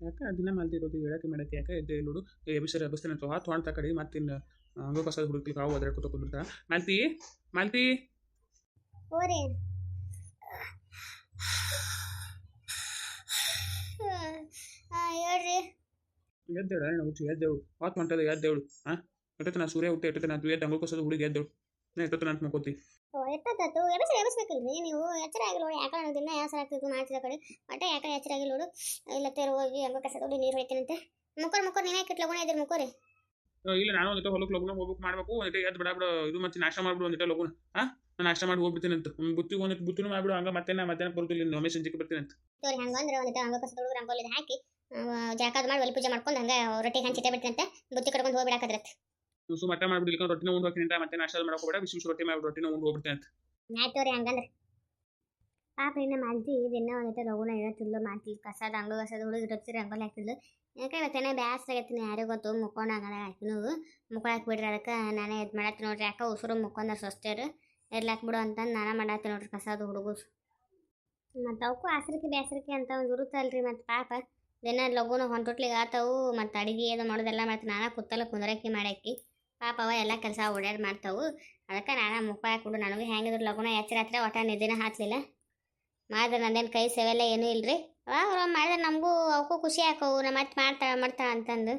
ಯಾಕೆ ದಿನ ಮಲ್ತಿರೋದು ಹೇಳಕ್ಕೆ ಮಾಡಕ್ಕೆ? ಯಾಕೆ ಎದ್ದೆ ನೋಡು ಎಬಿಸರ್ ಎಬ್ಬಿಸ್ತೇನೆ ಅಂತ ಹೊತ್ತು ಹೊಂಟ ಕಡೆ ಮತ್ತಿನ್ನು ಹಂಗ ಕಸದ ಹುಡುಕ್ಲಿಕ್ಕೆ ಅವು ಅದ್ರ ಕೂತ ಕುಂದಿರ್ತಾರ ಮಾಲ್ತಿ ಮಾಲ್ತಿ! ಎದ್ದೇಳ ಹುಚ್ಚು ಎದ್ದೇಳು. ಹೊತ್ತು ಹೊಂಟದ ಎದ್ದೇಳು. ಹಾಂ ಎಟ್ಟತ್ತ ನಾ ಸೂರ್ಯ ಹುಟ್ಟಿ ಎಟ್ಟತ್ತ ನಾ ಎದ್ದು ಹಂಗ ಕಸದ ಹುಡುಗಿ ಎದ್ದೇಳು. ನಾ ಎಷ್ಟೊತ್ತು ನಾನು ಮಕ್ಕೋತಿ ಎಷ್ಟೊತ್ತು ಎಬಸ್ ಎಬಸ್ಬೇಕಲ್ರಿ ನೀವು ಎಚ್ಚರ ಆಗಿಲ್ಲ ನೋಡಿ ಯಾಕೆ ನನಗೆ ದಿನ ಯಾವ ಆಗ್ತಿತ್ತು ಮಾಡ್ತಿದ್ದ ಕಡೆ ಒಟ್ಟ ಯಾಕೆ ಎಚ್ಚರ ಆಗಿಲ್ಲ ನೋಡು. ಇಲ್ಲ ತೇರು ಹೋಗಿ ಹಂಗ ಕಸ ತೊಗೊಂಡು ನೀರು ಹೊಡಿತೀನಂತೆ. ಮುಕ್ಕರ್ ಮುಕ್ಕರ್ ನೀವೇ ಕಿಟ್ಲ ಗುಣ ಇದ್ರೆ ಮುಕ್ಕೋರಿ. ಇಲ್ಲ ನಾನು ಒಂದಿಟ್ಟು ಹೊಲಕ್ಕೆ ಲಗ್ನ ಹೋಗ್ಬೇಕು ಮಾಡ್ಬೇಕು. ಒಂದಿಟ್ಟು ಎದ್ದು ಬಿಡ ಬಿಡ ಇದು ಮತ್ತೆ ನಾಶ ಮಾಡ್ಬಿಡು ಒಂದಿಟ್ಟು ಲಗುನ. ಹಾ? ನಾನು ನಾಷ್ಟ ಮಾಡಿ ಹೋಗ್ಬಿಡ್ತೀನಿ ಅಂತ ಬುತ್ತಿಗೆ ಒಂದಿಟ್ಟು ಬುತ್ತಿನೂ ಮಾಡ್ಬಿಡು ಹಂಗ ಮತ್ತೆ ನಾ ಮಧ್ಯಾಹ್ನ ಬರುದಿಲ್ಲ ಇನ್ನು ಒಮ್ಮೆ ಸಂಜೆಗೆ ಬರ್ತೀನಿ ಅಂತ ತೋರಿ ಹಂಗಂದ್ರೆ ಒಂದಿಟ್ಟು ಹಂಗ ಕಸ ತೊಗೊಂಡು ರಂಗೋಲಿ ಹಾಕಿ ಜಾಕಾದ ಮಾಡಿ ಒಲಿ ಪೂಜೆ ಮಾಡ್ಕೊಂಡು ಹಂಗ ರೊಟ್ಟಿ ಹಂಚಿಟ್ಟೆ ಅಂತ ಬುತ್ತಿ ಕಡ್ಕೊಂಡು ಹೋಗ್ಬಿಡಾಕದ್ರತ್ ಮತ್ತೆ ಮಾಡ್ಬಿಡಿ ಮಾಡ್ಬಿಡ್ಲಿಕ್ಕೆ ರೊಟ್ಟಿನ ಉಂಡು ಹೋಗ್ತೀನಿ ಅಂತ ಮತ್ತೆ ನಾಷ್ಟ ಮಾಡಕ್ಕೆ ಹೋಗ್ಬೇಡ ಬಿಸಿ ಬಿಸಿ ರೊಟ್ಟಿ ಮಾಡಿ ರೊಟ್ಟಿನ ಉಂಡು ಹೋಗ್ಬಿಡ್ತೀನಿ ಅಂತ. ಆಯ್ತು ತೋರಿ, ಹಂಗಂದ್ರೆ. ಪಾಪ ಇನ್ನು ಮಾಡ್ತಿ ದಿನ ಒಂದೈತೆ ಲಗುನ ಇರತ್ತಿಲ್ಲ ಮಾಡ್ತಿದ್ಲು ಕಸದ ಹಂಗ ಕಸದ ಹುಡುಗಿ ರೊಚ್ಚಿ ರಂಗೋಲಿ ಹಾಕ್ತಿದ್ಲು. ಯಾಕೆ ಇವತ್ತೇನೆ ಬ್ಯಾಸ್ರ ಆಗೈತಿ ಯಾರಿಗೂ ಗೊತ್ತು ಮುಕ್ಕೊಂಡಾಗದ ಹಾಕಿನು ಮುಕ್ಕೊಳಕ್ ಹಾಕ್ಬಿಡ್ರಿ ಅದಕ್ಕೆ ನಾನೇ ಇದು ಮಾಡತ್ತಿ ನೋಡ್ರಿ ಯಾಕೆ ಉಸಿರು ಮುಕ್ಕೊಂಡ ಸೊಸ್ತೇರು ಇರ್ಲಾಕ್ ಬಿಡು ಅಂತಂದು ನಾನು ಮಾಡತ್ತಿ ನೋಡ್ರಿ, ಕಸದ ಹುಡುಗರು ಮತ್ತು ಅವಕ್ಕೂ ಆಸರಿಕೆ ಬ್ಯಾಸರಿಕೆ ಅಂತ ಒಂದು ಇರುತ್ತಲ್ರಿ ಮತ್ತು ಪಾಪ. ದಿನ ಲಗುನ ಹೊಂಟುಟ್ಲಿಗೆ ಆತವು, ಮತ್ತು ಅಡಿಗೆ ಅದು ಮಾಡೋದೆಲ್ಲ ಮತ್ತು ನಾನೇ ಕುತ್ತಲ್ಲ ಕುಂದ್ರಕ್ಕಿ ಮಾಡಾಕಿ. ಪಾಪ ಅವ ಎಲ್ಲ ಕೆಲಸ ಓಡಾಡಿ ಮಾಡ್ತಾವು. ಅದಕ್ಕೆ ನಾನು ಮುಖ ಕೊಡು ನನಗೆ ಹೆಂಗಿದ್ರು ಲಗುನ ಎಚ್ಚರ ಹತ್ರ ಒಟ್ಟ ನಿದ್ದಿನ ಹಾಕ್ಲಿಲ್ಲ. ಮಾಡಿದ್ರೆ ನಂದೇನು ಕೈ ಸೇವೆಲ್ಲ ಏನೂ ಇಲ್ರಿ. ಅವಾಗ ಮಾಡಿದ್ರೆ ನಮಗೂ ಅವಕ್ಕೂ ಖುಷಿ ಹಾಕವು ನಮ್ಮ ಮತ್ತೆ ಮಾಡ್ತಾ ಮಾಡ್ತಾಳೆ ಅಂತಂದು.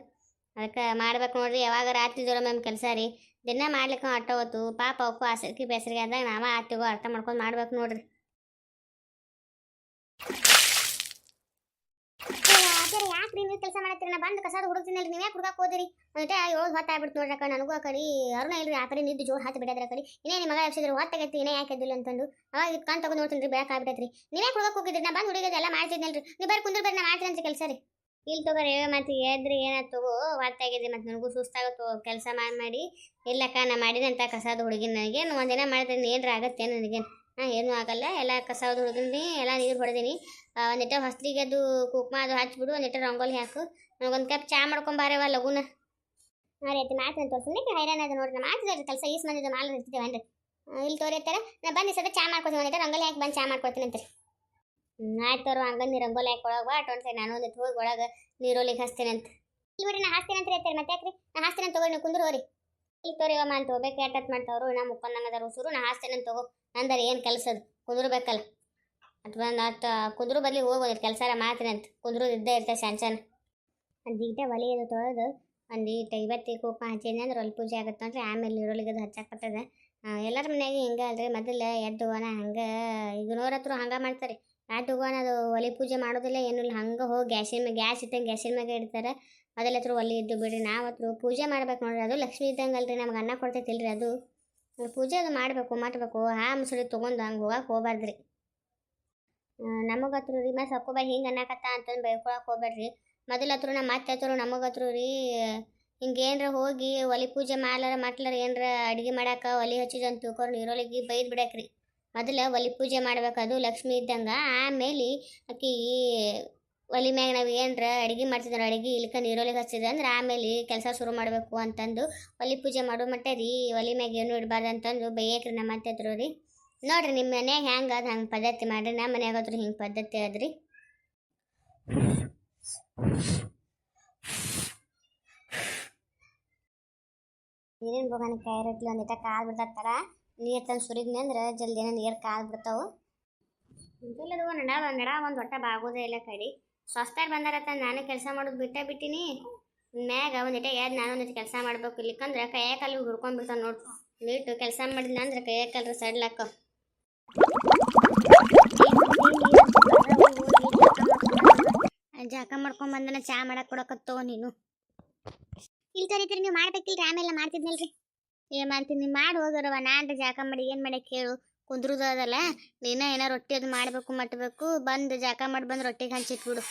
ಅದಕ್ಕೆ ಮಾಡ್ಬೇಕು ನೋಡ್ರಿ. ಯಾವಾಗ ರಾತ್ರಿ ಜೋರ ಮ್ಯಾಮ್ ಕೆಲಸ ರೀ. ದಿನ ಮಾಡ್ಲಿಕ್ಕೆ ಅಟ್ಟ ಹೊತ್ತು. ಪಾಪ ಅವಕ್ಕೂ ಆಸಕ್ತಿ ಬೇಸರಿಗೆ ಆದಾಗ ನಾವ ಆತಿಗೂ ಅರ್ಥ ಮಾಡ್ಕೊಂಡು ಮಾಡ್ಬೇಕು ನೋಡ್ರಿ. ಯಾಕ್ರಿ ನೀವು ಕೆಲಸ ಮಾಡತ್ತೀರಿ? ನಾ ಬಂದು ಕಸದ ಹುಡುಕ್ತೀನಲ್ರಿ. ನೀವು ಯಾಕೆ ಹುಡುಗಕ್ಕೆ ಹೋದಿರಿ? ಅಂತ ಏಳು ಹೊತ್ತು ಆಗ್ಬಿಡ್ತು ನೋಡ್ರಿ ಅಕ್ಕ. ನನಗೂ ಆ ಕಡೆ ಅರುಣ ಇಲ್ರಿ, ಆ ಕಡೆ ನಿದ್ದು ಜೋರು ಹಾತು ಬಿಡೋದ್ರ ಕಡೆ. ಇನ್ನೇ ನಿಮ್ಮ ಮಗ ಹೊತ್ತು ಹೊತ್ತಾಗೈತಿ ಇನ್ನೇ ಯಾಕೆ ಎದ್ದಿಲ್ಲ ಅಂತಂದು. ಅವಾಗ ಇದು ಕಾಣ್ ತಗೊಂಡು ನೋಡ್ತೀನಿ ರೀ ಬೆಳಕು ಆಗ್ಬಿಟ್ಟೈತ್ರಿ. ನೀವೇ ಹುಡುಗಕ್ಕೆ ಹೋಗಿದ್ರಿ? ನಾ ಬಂದು ಹುಡುಗದೆಲ್ಲ ಮಾಡ್ತಿದ್ನಲ್ರಿ. ನೀವು ಬೇರೆ ಕುಂದ್ರ ಬೇರೆ ನಾ ಮಾಡ್ತೀನಿ ಅಂತ ಕೆಲಸ ರೀ ಇಲ್ಲಿ ತಗೋರಿ ಮತ್ತೆ ಎದ್ರಿ ಏನಾಯ್ತು ತಗೋ ಹೊತ್ತಾಗಿದೆ ಮತ್ತೆ ನನಗೂ ಸುಸ್ತಾಗುತ್ತೆ, ಕೆಲಸ ಮಾಡಿ ಮಾಡಿ. ಇಲ್ಲಕ್ಕ, ನಾ ಮಾಡಿದಂಥ ಕಸದ ಹುಡುಗಿನ ನನಗೆ ಒಂದಿನ ಮಾಡಿದ್ರೆ ಏನ್ರ ಆಗತ್ತೆ ನನಗೆ ಏನೂ ಆಗಲ್ಲ. ಎಲ್ಲ ಕಸದ ಹುಡುಗಿನಿ ಎಲ್ಲ ನೀರು ಹೊಡೆದೀನಿ. ಒಂದಿಟ್ಟ ಹೊಸ್ತಿಗೆ ಅದು ಕುಕ್ಮ ಅದು ಹಚ್ಬಿಡು ಒಂದಿಟ್ಟ ರಂಗೋಲಿ ಹಾಕು. ನನಗೊಂದು ಕಪ್ ಚಾ ಮಾಡ್ಕೊಂಬಾರವ ಲಗುನ ಹಾಂ ರೀ ಮಾಡ್ತೀನಿ ತೋರಿಸ್ತೀನಿ ಹೈರಾಣ ಅದು ನೋಡ್ರಿ ಮಾತು ಕೆಲಸ ಈಸ್ ಮಂದಿದ್ದು ಮಾಲ್ ಅಂದ್ರೆ ಇಲ್ಲಿ ತೋರಿರ್ತಾರ, ನಾ ಬಂದು ಸದ ಚಾ ಮಾಡ್ಕೊತೀನಿ ಒಂದಿಟ್ಟ ರಂಗೋಲಿ ಹಾಕಿ ಬಂದು ಚಾ ಮಾಡ್ಕೊತೀನಿ ಅಂತ ಆಯ್ತು ತೋರು ಹಂಗಂದು ರಂಗೋಲಿ ಹಾಕಿ ಒಳಗೆ ಬಾ ನಾನು ಒಂದಿಟ್ಟು ಹೋಗಿ ಒಳಗೆ ನೀರೋಲಿಗೆ ಹಚ್ತೀನಿ ಅಂತ. ಇಲ್ಲಿ ನಾ ಹಾಸ್ತೀನಿ ಅಂತ ಹೇಳ್ತಾರೆ ಮತ್ತೆ ಯಾಕ್ರಿ? ನಾ ಹಾಸ್ತೀನಿ ಅಂತ ನೀವು ಕುಂದ್ರು ಹೋರಿ. ಇಲ್ಲಿ ತೋರಿ ಅಮ್ಮ ಅಂತ ಹೋಗ್ಬೇಕು ಎಟ್ಟತ್ ಮಾಡ್ತಾವ್ರು, ನಾ ಮುಕ್ಕೊಂದಂಗೆ ಅದಾರ ಉಸುರು, ನಾ ಹಾಸ್ತೇನೆ ತಗೋ. ನಂದರ ಏನು ಕೆಲಸದ ಕುದುರ್ಬೇಕಲ್ಲ ಅಥವಾ ನಾ ಕುದುರು ಬದಲಿ ಹೋಗ್ಬೋದು ಕೆಲಸ ಮಾತ್ರ ಅಂತ. ಕುದುರು ಇದ್ದೇ ಇರ್ತದೆ ಸಣ್ಣ ಸಣ್ಣ ಒಲೆ ಅದು ತೊಳೆದು ಒಂದು ಈಟ ಇವತ್ತಿ ಕುಕ್ಮ ಹಚ್ಚಿದ್ನಿ ಅಂದ್ರೆ ಒಲೆ ಪೂಜೆ ಆಗುತ್ತೆ ಅಂದ್ರೆ ಆಮೇಲೆ ಈರುಳ್ಳಿಗೆ ಅದು ಹಚ್ಚಾಕತ್ತದ ಎಲ್ಲರ ಮನೆಯಾಗೆ ಹಿಂಗೆ ಅಲ್ರಿ. ಮೊದಲು ಎದ್ದು ಹೋಗೋಣ ಹಂಗೆ, ಈಗ ನೋರತ್ರ ಹಂಗೆ ಮಾಡ್ತಾರೆ. ಎದ್ದು ಹೋಗೋಣ ಅದು ಒಲೆ ಪೂಜೆ ಮಾಡೋದಿಲ್ಲ ಏನು ಇಲ್ಲ ಹಂಗೆ ಹೋಗಿ ಗ್ಯಾಸಿನ ಮ್ಯಾಗ ಗ್ಯಾಸ್ ಇಟ್ಟಂಗೆ ಗ್ಯಾಸಿನ ಮ್ಯಾಗ ಇಡ್ತಾರೆ. ಅದೆಲ್ಲ ಹತ್ರ ಒಲೆ ಇದ್ದು ಬಿಡ್ರಿ, ನಾವು ಹತ್ರ ಪೂಜೆ ಮಾಡ್ಬೇಕು ನೋಡ್ರಿ. ಅದು ಲಕ್ಷ್ಮಿ ಇದ್ದಂಗೆ ಅಲ್ರಿ ನಮ್ಗೆ ಅನ್ನ ಕೊಡ್ತೈತಿಲ್ರಿ ಅದು. ಪೂಜೆ ಅದು ಮಾಡಬೇಕು ಮಾಡಬೇಕು. ಆ ಮುಸುಳಿ ತೊಗೊಂಡು ಹಂಗೆ ಹೋಗಕ್ಕೆ ಹೋಗ್ಬಾರ್ದ್ರಿ. ನಮಗತ್ರ ರೀ, ಮತ್ತೆ ಸಕ್ಕೋಬ ಹಿಂಗೆ ಅನ್ನಕತ್ತ ಅಂತಂದು ಬೈಕೊಳಕ್ಕೆ ಹೋಗ್ಬೇಡ್ರಿ. ಮೊದಲ ಹತ್ರ ನಮ್ಮ ಮತ್ತೆ ಹತ್ರ ನಮಗತ್ರು ರೀ ಹಿಂಗೆ ಏನರ ಹೋಗಿ ಒಲಿ ಪೂಜೆ ಮಾಡ್ಲಾರ ಮಟ್ಲಾರ ಏನರ ಅಡುಗೆ ಮಾಡಕ್ಕೆ ಒಲಿ ಹಚ್ಚಿದಂತ ತಿಳ್ಕೊಂಡು ನೀರೊಳಗೆ ಬೈದು ಬಿಡಕ್ರಿ. ಮೊದಲ ಒಲಿ ಪೂಜೆ ಮಾಡ್ಬೇಕದು ಲಕ್ಷ್ಮಿ ಇದ್ದಂಗೆ. ಆಮೇಲೆ ಆಕಿ ಒಲಿ ಮ್ಯಾಗ ನಾವು ಏನರ ಅಡುಗೆ ಮಾಡ್ತಿದ್ರು ಅಡಿಗೆ ಇಲ್ಕ ನೀರೊಳಗೆ ಹಚ್ಚಿದ್ರೆ ಅಂದ್ರೆ ಆಮೇಲೆ ಕೆಲಸ ಶುರು ಮಾಡಬೇಕು ಅಂತಂದು ಒಲಿ ಪೂಜೆ ಮಾಡೋ ಮಟ್ಟ ರೀ, ಒಲಿ ಮ್ಯಾಗ ಏನು ಇಡಬಾರ್ದು ಅಂತಂದು ಬೈಯಕ್ರಿ ನಮ್ಮ ಅಂತಿದ್ರು ರೀ. ನೋಡ್ರಿ ನಿಮ್ಮ ಮನ್ಯಾಗ ಹೆಂಗೆ ಅದು ಹಂಗೆ ಪದ್ಧತಿ ಮಾಡ್ರಿ, ನಮ್ಮ ಮನ್ಯಾಗ ಹತ್ರ ಹಿಂಗೆ ಪದ್ಧತಿ ಅದ್ರಿ. ನೀರಿನ ಬೋಗಾನ ಕೈ ರೊಟ್ಲಿ ಒಂದಿಟ ಕಾಲು ಬಿಡ್ತಾರ ನೀರು ತಂದು ಸುರಿದ್ನಿ ಅಂದ್ರೆ ಜಲ್ದಿನ ನೀರು ಕಾಲು ಬಿಡ್ತಾವು. ಇಲ್ಲದು ನಡ ನಡ ಒಂದು ಹೊಟ್ಟೆ ಬಾಗೋದೇ ಇಲ್ಲ ಕಡಿ. ಸ್ವಸ್ಥರು ಬಂದಾರತ್ತ ನಾನು ಕೆಲಸ ಮಾಡೋದು ಬಿಟ್ಟ ಬಿಟ್ಟಿನಿ. ಮ್ಯಾಗ ಒಂದಿಟ ಎದ್ದು ನಾನು ಒಂದಿಟ್ಟು ಕೆಲಸ ಮಾಡ್ಬೇಕು ಇಲ್ಲಿಕಂದ್ರೆ ಕೈಯ ಕಲ್ಲು ಹುಡ್ಕೊಂಡ್ಬಿಡ್ತಾವೆ ನೋಡು. ನೀಟು ಕೆಲಸ ಮಾಡಿದ್ನ ಅಂದ್ರೆ ಕೈಯ ಕಲ್ರ ಸಡ್ಲಾಕ ಜಾಕ ಮಾಡ್ಕೊಂಡ್ ಬಂದನ, ಚಾ ಮಾಡಕ್ ಕೊಡಕತ್ತೋ ನೀನು. ಇಲ್ಲಿ ತರೀತೀರಿ ನೀವು ಮಾಡ್ಬೇಕಿಲ್ರಿ, ಆಮೇಲೆ ಮಾಡ್ತಿದ್ನಲ್ರಿ. ಏ ಮಾಡ್ತೀನಿ ಮಾಡಿ ಹೋಗರವ ನಾನ್ರಿ ಜಾಕ ಮಾಡಿ ಏನ್ ಮಾಡಕ್ ಹೇಳು. ಕುಂದ್ರುದು ಅದಲ್ಲ ನೀನ ಏನೋ ರೊಟ್ಟಿ ಅದು ಮಾಡ್ಬೇಕು, ಮಟ್ಬೇಕು, ಬಂದು ಜಾಕ ಮಾಡಿ ಬಂದು ರೊಟ್ಟಿಗೆ ಹಂಚಿಟ್ಬಿಡು.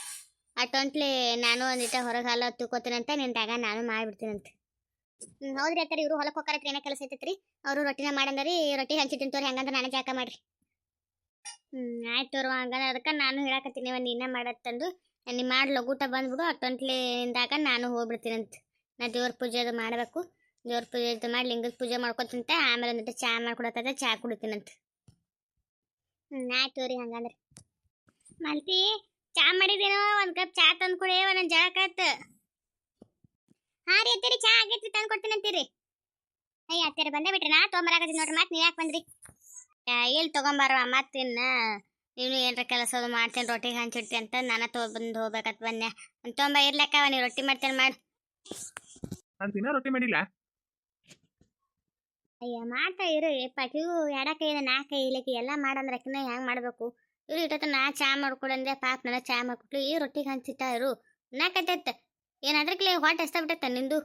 ಅಟೊಂಟ್ಲಿ ನಾನು ಒಂದಿಟ ಹೊರಗೆ ಹಾಲು ತುಕೋತೀನಂತ ನಿಂದಾಗ ನಾನು ಮಾಡ್ಬಿಡ್ತೀನಂತ. ಹೌದ್ರಿ ಅತ್ತಾರ, ಇವರು ಹೊಲಕ್ಕೆ ಹೋಗಾರತ್ರ ಏನೋ ಕೆಲಸ ಐತೈತ್ರಿ? ಅವರು ರೊಟ್ಟಿನ ಮಾಡಂದ್ರಿ, ರೊಟ್ಟಿ ಹಂಚಿ ತೋರಿ, ಹಂಗಂದ್ರೆ ನಾನೇ ಜಾಕ ಮಾಡ್ರಿ. ಹ್ಮ್, ಆಯ್ತು ತೋರುವ, ಹಂಗಂದ್ರೆ ಅದಕ್ಕೆ ನಾನು ಹೇಳಕತ್ತೀನಿ ಇವ ನೀನ ಮಾಡತ್ತಂದು ನೀನು ಮಾಡಿ ಲಗೂಟ ಬಂದ್ಬಿಡು ನಿಂದಾಗ ನಾನು ಹೋಗ್ಬಿಡ್ತೀನಂತ. ನಾ ದೇವ್ರ ಪೂಜೆ ಅದು ಮಾಡಬೇಕು, ದೇವ್ರ ಪೂಜೆ ಅದು ಮಾಡಿ ಲಿಂಗದ ಪೂಜೆ ಮಾಡ್ಕೊತಂತೆ ಆಮೇಲೆ ಒಂದಿಟ್ಟು ಚಹಾ ಮಾಡ್ಕೊಡತ್ತದ ಚಹಾ ಕುಡಿತೀನಂತ. ಹ್ಞೂ ಆಯ್ತು ತೋರಿ ಹಂಗಂದ್ರೆ. ಮಲ್ತಿ ಚಾ ಮಾಡಿದೇನೋ? ಒಂದು ಕಪ್ ಚಾ ತಂದು ಕೊಡಿ, ಒಂದೊಂದ್ ಜಳಕಾತ್ ಹಾಂ ರೀ ಅತ್ತೀರಿ, ಚಾ ಆಗೈತ್ರಿ, ತಂದು ಕೊಡ್ತೀನಿ ಅಂತೀರಿ. ಅಯ್ಯ, ಅತ್ತೀರಿ, ಬಂದೇ ಬಿಟ್ರಿ ನಾ ತೊಗೊಂಬರಾಕತ್ತೀನಿ ನೋಡ್ರಿ, ಮತ್ತೆ ನೀವು ಯಾಕೆ ಬಂದ್ರಿ? ಎಲ್ಲಿ ತಗೊಂಬಾರವ, ಮತ್ತಿನ್ನ? ನೀನು ಏನ್ರ ಕೆಲಸ ಅದು ಮಾಡ್ತೇನೆ, ರೊಟ್ಟಿಗೆ ಹಂಚಿಡ್ತಿ ಅಂತ ನಾನು ತೊಗೊಂಬಂದು ಹೋಗ್ಬೇಕತ್ ಬನ್ನೆ ಒಂದು ತೊಂಬ ಇರ್ಲಕ್ಕ, ನೀವು ರೊಟ್ಟಿ ಮಾಡ್ತೇನೆ ಮಾಡಿ. ರೊಟ್ಟಿ ಮಾಡಿಲ್ಲ. ಅಯ್ಯ ಮಾಡ್ತಾ ಇರು. ಪಾಟಿವು ಎಡಕ್ಕೆ ಇದೆ ಕೈ ಇಲ್ಲಕ್ಕೆ ಎಲ್ಲ ಮಾಡಂದ್ರೆ ಅಕ್ಕಿನ ಹೆಂಗೆ ಮಾಡಬೇಕು? ಇರು ಇಟ್ಟತ್ತ ನಾ ಚಾ ಮಾಡ್ಕೊಡಂದೆ ಪಾಪ ನನ್ನ ಚಾ ಮಾಡ್ಕೊಟ್ಲು. ಈ ರೊಟ್ಟಿಗೆ ಹಂಚಿಟ್ಟ ಇರು. ನಾಕತ್ತೈತೆ ಏನಾದ್ರಕ್ಲೆ ಹೊಟ್ಟೆ ಎಷ್ಟ ಬಿಟ್ಟತ್ತ ನಿಂದು.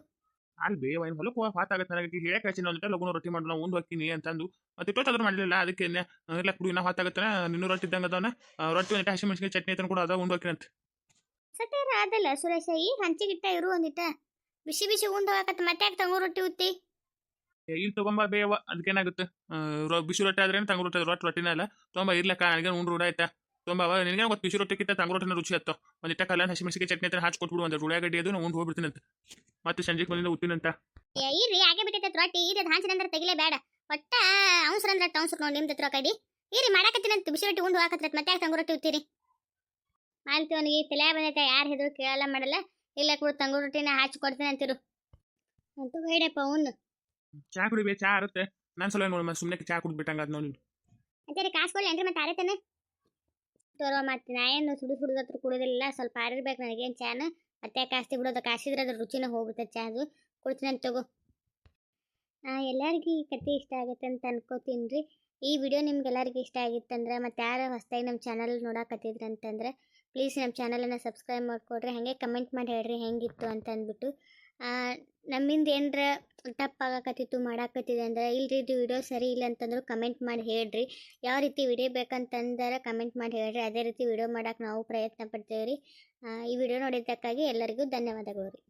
ಅಲ್ಲಿ ಬೇ ಒಂದು ಹೊಲಕ್ಕೆ ಹೋಗಿ ಹೊತ್ತಾಗತ್ತೆ ನನಗೆ. ಹೇಳಕ್ಕೆ ಹಚ್ಚಿನ ಒಂದಿಟ ಲಗುನ ರೊಟ್ಟಿ ಮಾಡಿ ನಾವು ಉಂಡು ಹೋಗ್ತೀನಿ ಅಂತಂದು. ಮತ್ತೆ ಇಟ್ಟೊತ್ತಾದ್ರೂ ಮಾಡಲಿಲ್ಲ ಅದಕ್ಕೆ ಇಲ್ಲ ಕುಡಿ ಇನ್ನೂ ಹೊತ್ತಾಗತ್ತೆ ನಿನ್ನೂ ರೊಟ್ಟಿ ಇದ್ದಂಗೆ ಅದವನ? ರೊಟ್ಟಿ ಒಂದು ಹಸಿ ಮೆಣಸಿನ ಚಟ್ನಿ ಐತನ ಕೂಡ ಅದ ಉಂಡು ಹೋಗ್ತೀನಿ ಅಂತ. ಸತ್ಯ ಅದಲ್ಲ ಸುರೇಶ. ಈಗ ಹಂಚಿಗಿಟ್ಟ ಇರು ಒಂದಿಟ್ಟ. ಬಿಸಿ ಬಿಸಿ ಉಂಡು ಹೋಗಕತ್ತ ಮತ್ತೆ ಯಾಕೆ ತಂಗು ರೊಟ್ಟಿ ಉತ್ತಿ ಇಲ್ಲಿ ತಗೊಂಬ ಬೇವ ಅದಕ್ಕೇನಾಗುತ್ತೆ ಬಿಸಿ ರೊಟ್ಟಿ ಆದ್ರೆ ತಂಗು ರೊಟ್ಟಿ ರೊಟ್ಟಿ ರೊಟ್ಟಿನ ಅಲ್ಲ. ತೊಗೊಂಬ ಇರ್ಲಕ್ಕ ನನಗೆ ಉಂಡು ರೂಢ ಆಯ್ತಾ? ತೊಗೊಂಬ ನಿನಗೆ ಗೊತ್ತು? ಬಿಸಿ ಕಿತ್ತ ತಂಗು ರೊಟ್ಟಿನ ರುಚಿ ಹತ್ತೋ ಒಂದಿಟ್ಟ ಕಲ್ಯಾಣ ಹಸಿ ಮೆಣಸಿನ ಚಟ್ನಿ ಹತ್ರ ಹಾಚಿ ಕೊಟ್ಬಿಡು ಒಂದು ಉಳ್ಳಾಗಡ್ಡಿ ಅದು ಉಂಡ್ ಹೋಗ್ಬಿಡ್ತೀನಿ ಅಂತ ಮತ್ತೆ ಸಂಜೆಗೆ ಬಂದಿಂದ ಉತ್ತಿನಂತ ಏ, ಇರ್ರಿ ಹಾಗೆ ಬಿಟ್ಟಿದ್ದ ರೊಟ್ಟಿ. ಇರದ ಹಾಂಚಿನಂದ್ರೆ ತೆಗಿಲೇ ಬೇಡ ಒಟ್ಟ ಅವಸರಂದ್ರೆ ಟೌನ್ಸ್ ನೋಡಿ ನಿಮ್ದು ಹತ್ರ ಕೈದಿ. ಇರಿ ಮಾಡಕತ್ತಿನಂತ. ಬಿಸಿ ರೊಟ್ಟಿ ಉಂಡು ಹಾಕತ್ರ ಮತ್ತೆ ತಂಗು ರೊಟ್ಟಿ ಉತ್ತೀರಿ? ಅವನಿಗೆ. ತಲೆ ಬಂದೈತೆ. ಯಾರು ಹೆದ್ರು ಕೇಳಲ್ಲ ಮಾಡಲ್ಲ. ಇಲ್ಲ ಕೂಡ ತಂಗು ರೊಟ್ಟಿನ ಹಾಚಿ ಕೊಡ್ತೀನಿ ಅಂತಿರು ಅಂತೂ ಬೇಡಪ್ಪ ಉಣ್ಣು. ಚಾ ಕುಡಿಬೇ ಚಾ ಆರುತ್ತೆ. ನಾನು ಸಲ ನೋಡಿ ಸುಮ್ಮನೆ ಚಾ ಕುಡ್ಬಿಟ್ಟಂಗ ಅದು ನೋಡಿ. ಕಾಸು ಕೊಡ್ಲಿ ಅಂದ್ರೆ ಮತ್ತೆ ಆರೈತಾನೆ? ತೋರುವ ಮತ್ತೆ ನಾ ಏನು ಸುಡು ಸುಡುದ ಹತ್ರ ಕುಡೋದಿಲ್ಲ, ಸ್ವಲ್ಪ ಆರಿರ್ಬೇಕು ನನಗೇನು ಚಾನ. ಮತ್ತೆ ಕಾಸ್ತಿ ಬಿಡೋದು ಕಾಸಿದ್ರೆ ಅದ್ರ ರುಚಿನ ಹೋಗುತ್ತೆ ಚಾ ಅದು ಕುಡ್ತೀನಿ ತಗೋ. ಎಲ್ಲರಿಗೂ ಈ ಕತೆ ಇಷ್ಟ ಆಗುತ್ತೆ ಅಂತ ಅನ್ಕೋತೀನಿ ಈ ವಿಡಿಯೋ ನಿಮ್ಗೆ ಎಲ್ಲರಿಗೂ ಇಷ್ಟ ಆಗಿತ್ತಂದ್ರೆ, ಮತ್ತೆ ಯಾರು ಹೊಸದಾಗಿ ನಮ್ಮ ಚಾನಲ್ ನೋಡಕತ್ತಿದ್ರಿ ಅಂತಂದ್ರೆ ಪ್ಲೀಸ್ ನಮ್ಮ ಚಾನಲನ್ನು ಸಬ್ಸ್ಕ್ರೈಬ್ ಮಾಡಿಕೊಡ್ರಿ. ಹಾಗೆ ಕಮೆಂಟ್ ಮಾಡಿ ಹೇಳ್ರಿ ಹೆಂಗಿತ್ತು ಅಂತ ಅಂದ್ಬಿಟ್ಟು. ನಮ್ಮಿಂದ ಏನರ ತಪ್ಪಾಗಕತ್ತಿತ್ತು, ಮಾಡಾಕತ್ತಿದೆ ಅಂದ್ರೆ, ಇಲ್ರಿ ಇದು ವಿಡಿಯೋ ಸರಿ ಇಲ್ಲ ಅಂತಂದ್ರು ಕಮೆಂಟ್ ಮಾಡಿ ಹೇಳ್ರಿ. ಯಾವ ರೀತಿ ವಿಡಿಯೋ ಬೇಕಂತಂದ್ರೆ ಕಮೆಂಟ್ ಮಾಡಿ ಹೇಳ್ರಿ. ಅದೇ ರೀತಿ ವಿಡಿಯೋ ಮಾಡೋಕೆ ನಾವು ಪ್ರಯತ್ನ ಪಡ್ತೇವೆ ರೀ ಈ ವಿಡಿಯೋ ನೋಡಿದ್ದಕ್ಕಾಗಿ ಎಲ್ಲರಿಗೂ ಧನ್ಯವಾದಗಳು ರೀ.